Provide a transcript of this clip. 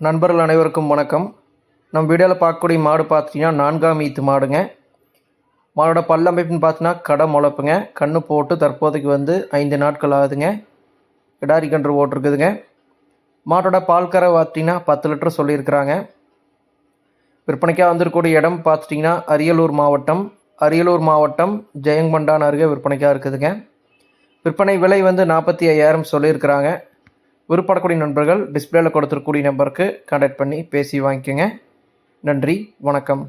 நண்பர்கள் அனைவருக்கும் வணக்கம். நம்ம வீடியோவில் பார்க்கக்கூடிய மாடு பார்த்தீங்கன்னா நான்காம் ஈத்து மாடுங்க. மாடோட பல்லமைப்புன்னு பார்த்தீங்கன்னா கடை முளைப்புங்க. கண்ணு போட்டு தற்போதைக்கு வந்து ஐந்து நாட்கள் ஆகுதுங்க. கிடாரி கன்று ஓட்டிருக்குதுங்க. மாட்டோட பால் கரை பார்த்தீங்கன்னா பத்து லிட்டர் சொல்லியிருக்கிறாங்க. விற்பனைக்காக வந்திருக்கக்கூடிய இடம் பார்த்துட்டிங்கன்னா அரியலூர் மாவட்டம். அரியலூர் மாவட்டம் ஜெயங்கொண்டான் அருகே விற்பனைக்காக இருக்குதுங்க. விற்பனை விலை வந்து நாற்பத்தி ஐயாயிரம் சொல்லியிருக்கிறாங்க. விருப்பப்படக்கூடிய நண்பர்கள் டிஸ்பிளேல கொடுத்துருக்கூடிய நம்பருக்கு கான்டாக்ட் பண்ணி பேசி வாங்கிக்கோங்க. நன்றி வணக்கம்.